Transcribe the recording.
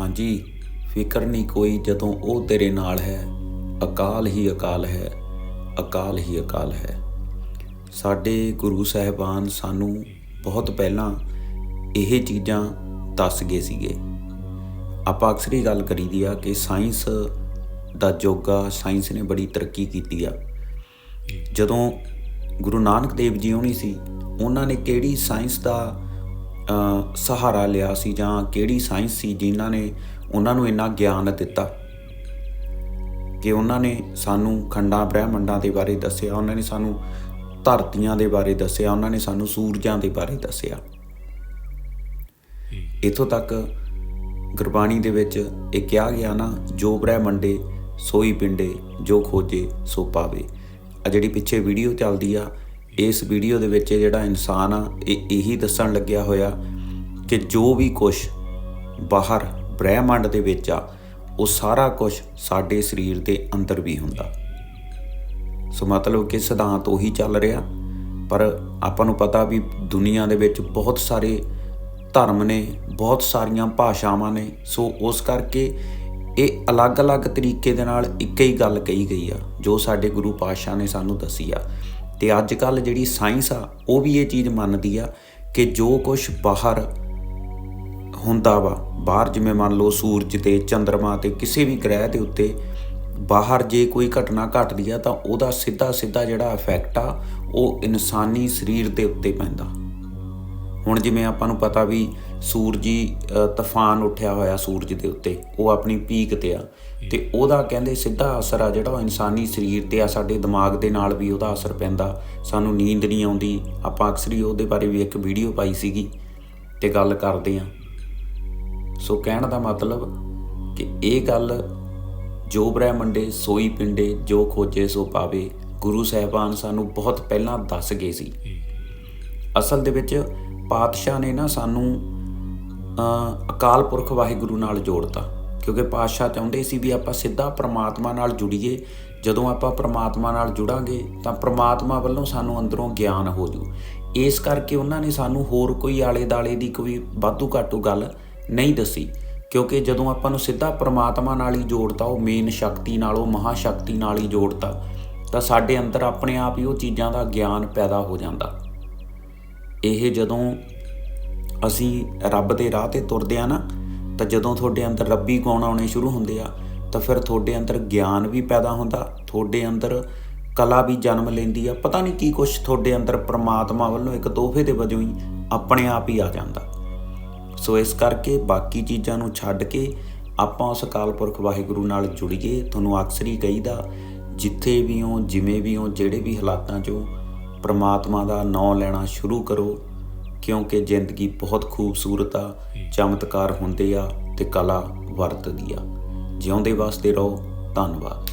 ਹਾਂਜੀ, ਫਿਕਰ ਨਹੀਂ ਕੋਈ ਜਦੋਂ ਉਹ ਤੇਰੇ ਨਾਲ ਹੈ। ਅਕਾਲ ਹੀ ਅਕਾਲ ਹੈ, ਅਕਾਲ ਹੀ ਅਕਾਲ ਹੈ। ਸਾਡੇ ਗੁਰੂ ਸਾਹਿਬਾਨ ਸਾਨੂੰ ਬਹੁਤ ਪਹਿਲਾਂ ਇਹ ਚੀਜ਼ਾਂ ਦੱਸ ਗਏ ਸੀਗੇ। ਆਪਾਂ ਅਕਸਰ ਹੀ ਗੱਲ ਕਰੀਦੀ ਆ ਕਿ ਸਾਇੰਸ ਦਾ ਯੋਗਾ ਸਾਇੰਸ ਨੇ ਬੜੀ ਤਰੱਕੀ ਕੀਤੀ ਆ। ਜਦੋਂ ਗੁਰੂ ਨਾਨਕ ਦੇਵ ਜੀ ਹੋਣੀ ਸੀ, ਉਹਨਾਂ ਨੇ ਕਿਹੜੀ ਸਾਇੰਸ ਦਾ ਸਹਾਰਾ ਲਿਆ ਸੀ ਜਾਂ ਕਿਹੜੀ ਸਾਇੰਸ ਸੀ ਜਿਨ੍ਹਾਂ ਨੇ ਉਹਨਾਂ ਨੂੰ ਇੰਨਾ ਗਿਆਨ ਦਿੱਤਾ ਕਿ ਉਹਨਾਂ ਨੇ ਸਾਨੂੰ ਖੰਡਾਂ ਬ੍ਰਹਿਮੰਡਾਂ ਦੇ ਬਾਰੇ ਦੱਸਿਆ ਉਹਨਾਂ ਨੇ ਸਾਨੂੰ ਧਰਤੀਆਂ ਦੇ ਬਾਰੇ ਦੱਸਿਆ ਉਹਨਾਂ ਨੇ ਸਾਨੂੰ ਸੂਰਜਾਂ ਦੇ ਬਾਰੇ ਦੱਸਿਆ। ਇਥੋਂ ਤੱਕ ਗੁਰਬਾਣੀ ਦੇ ਵਿੱਚ ਇਹ ਕਿਹਾ ਗਿਆ ਨਾ ਜੋ ਬ੍ਰਹਿਮੰਡੇ ਸੋਈ ਪਿੰਡੇ ਜੋ ਖੋਜੇ ਸੋ ਪਾਵੇ। ਆ ਜਿਹੜੀ ਪਿੱਛੇ ਵੀਡੀਓ ਚੱਲਦੀ ਆ ਇਸ ਵੀਡੀਓ ਦੇ ਵਿੱਚ ਇਹ ਜਿਹੜਾ ਇਨਸਾਨ ਆ, ਇਹ ਇਹੀ ਦੱਸਣ ਲੱਗਿਆ ਹੋਇਆ ਕਿ ਜੋ ਵੀ ਕੁਝ ਬਾਹਰ ਬ੍ਰਹਿਮੰਡ ਦੇ ਵਿੱਚ ਆ, ਉਹ ਸਾਰਾ ਕੁਝ ਸਾਡੇ ਸਰੀਰ ਦੇ ਅੰਦਰ ਵੀ ਹੁੰਦਾ। ਸੋ ਮਤਲਬ ਕਿ ਸਿਧਾਂਤ ਉਹੀ ਚੱਲ ਰਿਹਾ, ਪਰ ਆਪਾਂ ਨੂੰ ਪਤਾ ਵੀ ਦੁਨੀਆ ਦੇ ਵਿੱਚ ਬਹੁਤ ਸਾਰੇ ਧਰਮ ਨੇ, ਬਹੁਤ ਸਾਰੀਆਂ ਭਾਸ਼ਾਵਾਂ ਨੇ। ਸੋ ਉਸ ਕਰਕੇ ਇਹ ਅਲੱਗ-ਅਲੱਗ ਤਰੀਕੇ ਦੇ ਨਾਲ ਇੱਕ ਹੀ ਗੱਲ ਕਹੀ ਗਈ ਆ, ਜੋ ਸਾਡੇ ਗੁਰੂ ਪਾਤਸ਼ਾਹ ਨੇ ਸਾਨੂੰ ਦੱਸੀ ਆ। ਤੇ ਅੱਜ ਕੱਲ ਜਿਹੜੀ ਸਾਇੰਸ ਆ, ਉਹ ਵੀ ਇਹ ਚੀਜ਼ ਮੰਨਦੀ ਆ ਕਿ ਜੋ ਕੁਝ ਬਾਹਰ ਹੁੰਦਾ ਵਾ, ਬਾਹਰ ਜਿਵੇਂ ਮੰਨ ਲਓ ਸੂਰਜ ਤੇ ਚੰ드ਰਮਾ ਤੇ ਕਿਸੇ ਵੀ ਗ੍ਰਹਿ ਦੇ ਉੱਤੇ ਬਾਹਰ ਜੇ ਕੋਈ ਘਟਨਾ ਘਟਦੀ ਆ, ਤਾਂ ਉਹਦਾ ਸਿੱਧਾ ਸਿੱਧਾ ਜਿਹੜਾ ਇਫੈਕਟ ਆ, ਉਹ ਇਨਸਾਨੀ ਸਰੀਰ ਦੇ ਉੱਤੇ ਪੈਂਦਾ। ਹੁਣ ਜਿਵੇਂ ਆਪਾਂ ਨੂੰ ਪਤਾ ਵੀ ਸੂਰਜੀ ਤੂਫਾਨ ਉੱਠਿਆ ਹੋਇਆ ਸੂਰਜ ਦੇ ਉੱਤੇ ਉਹ ਆਪਣੀ ਪੀਕ ਤੇ ਆ। ਤੇ ਉਹਦਾ ਕਹਿੰਦੇ ਸਿੱਧਾ ਅਸਰ ਆ ਜਿਹੜਾ ਉਹ ਇਨਸਾਨੀ ਸਰੀਰ ਤੇ ਆ ਸਾਡੇ ਦਿਮਾਗ ਦੇ ਨਾਲ ਵੀ ਉਹਦਾ ਅਸਰ ਪੈਂਦਾ। ਸਾਨੂੰ ਨੀਂਦ ਨਹੀਂ ਆਉਂਦੀ। ਆਪਾਂ ਅਕਸਰ ਹੀ ਉਹਦੇ ਬਾਰੇ ਵੀ ਇੱਕ ਵੀਡੀਓ ਪਾਈ ਸੀਗੀ ਤੇ ਗੱਲ ਕਰਦੇ ਆ। ਸੋ ਕਹਿਣ ਦਾ ਮਤਲਬ ਕਿ ਇਹ ਗੱਲ ਜੋ ਬ੍ਰਹਿਮੰਡੇ ਸੋਈ ਪਿੰਡੇ ਜੋ ਖੋਜੇ ਸੋ ਪਾਵੇ ਗੁਰੂ ਸਾਹਿਬਾਨ ਸਾਨੂੰ ਬਹੁਤ ਪਹਿਲਾਂ ਦੱਸ ਗਏ ਸੀ। ਅਸਲ ਦੇ ਵਿੱਚ ਪਾਤਸ਼ਾਹ ਨੇ ਨਾ ਸਾਨੂੰ ਅਕਾਲ ਪੁਰਖ ਵਾਹਿਗੁਰੂ ਨਾਲ ਜੋੜਤਾ। ਕਿਉਂਕਿ ਪਾਤਸ਼ਾਹ ਚਾਹੁੰਦੇ ਸੀ ਵੀ ਆਪਾਂ ਸਿੱਧਾ ਪ੍ਰਮਾਤਮਾ ਨਾਲ ਜੁੜੀਏ। ਜਦੋਂ ਆਪਾਂ ਪ੍ਰਮਾਤਮਾ ਨਾਲ ਜੁੜਾਂਗੇ, ਤਾਂ ਪ੍ਰਮਾਤਮਾ ਵੱਲੋਂ ਸਾਨੂੰ ਅੰਦਰੋਂ ਗਿਆਨ ਹੋ ਜੂ। ਇਸ ਕਰਕੇ ਉਹਨਾਂ ਨੇ ਸਾਨੂੰ ਹੋਰ ਕੋਈ ਆਲੇ ਦਾਲੇ ਦੀ ਕੋਈ ਵਾਧੂ ਘਾਟੂ ਗੱਲ ਨਹੀਂ ਦੱਸੀ। ਕਿਉਂਕਿ ਜਦੋਂ ਆਪਾਂ ਨੂੰ ਸਿੱਧਾ ਪ੍ਰਮਾਤਮਾ ਨਾਲ ਹੀ ਜੋੜਤਾ, ਉਹ ਮੇਨ ਸ਼ਕਤੀ ਨਾਲ, ਉਹ ਮਹਾ ਸ਼ਕਤੀ ਨਾਲ ਹੀ ਜੋੜਤਾ, ਤਾਂ ਸਾਡੇ ਅੰਦਰ ਆਪਣੇ ਆਪ ਹੀ ਉਹ ਚੀਜ਼ਾਂ ਦਾ ਗਿਆਨ ਪੈਦਾ ਹੋ ਜਾਂਦਾ। ਇਹ ਜਦੋਂ ਅਸੀਂ ਰੱਬ ਦੇ ਰਾਹ ਤੇ ਤੁਰਦੇ ਆ ਨਾ, ਤਾਂ ਜਦੋਂ ਤੁਹਾਡੇ ਅੰਦਰ ਰੱਬੀ ਗੁਣ ਆਉਣੇ ਸ਼ੁਰੂ ਹੁੰਦੇ ਆ, ਤਾਂ ਫਿਰ ਤੁਹਾਡੇ ਅੰਦਰ ਗਿਆਨ ਵੀ ਪੈਦਾ ਹੁੰਦਾ, ਤੁਹਾਡੇ ਅੰਦਰ ਕਲਾ ਵੀ ਜਨਮ ਲੈਂਦੀ ਆ। ਪਤਾ ਨਹੀਂ ਕੀ ਕੁਛ ਤੁਹਾਡੇ ਅੰਦਰ ਪ੍ਰਮਾਤਮਾ ਵੱਲੋਂ ਇੱਕ ਤੋਹਫੇ ਦੇ ਵਜੋਂ ਹੀ ਆਪਣੇ ਆਪ ਹੀ ਆ ਜਾਂਦਾ। ਸੋ ਇਸ ਕਰਕੇ ਬਾਕੀ ਚੀਜ਼ਾਂ ਨੂੰ ਛੱਡ ਕੇ ਆਪਾਂ ਉਸ ਅਕਾਲ ਪੁਰਖ ਵਾਹਿਗੁਰੂ ਨਾਲ ਜੁੜੀਏ। ਤੁਹਾਨੂੰ ਅਕਸਰ ਹੀ ਕਹੀਦਾ, ਜਿੱਥੇ ਵੀ ਹੋ, ਜਿਵੇਂ ਵੀ ਹੋ, ਜਿਹੜੇ ਵੀ ਹਾਲਾਤਾਂ 'ਚੋਂ ਪ੍ਰਮਾਤਮਾ ਦਾ ਨਾਮ ਲੈਣਾ ਸ਼ੁਰੂ ਕਰੋ। ਕਿਉਂਕਿ ਜ਼ਿੰਦਗੀ ਬਹੁਤ ਖੂਬਸੂਰਤ ਆ ਚਮਤਕਾਰ ਹੁੰਦੇ ਆ ਤੇ ਕਲਾ ਵਰਤਦੀ ਆ। ਜਿਉਂਦੇ ਵਾਸਤੇ ਰਹੋ। ਧੰਨਵਾਦ।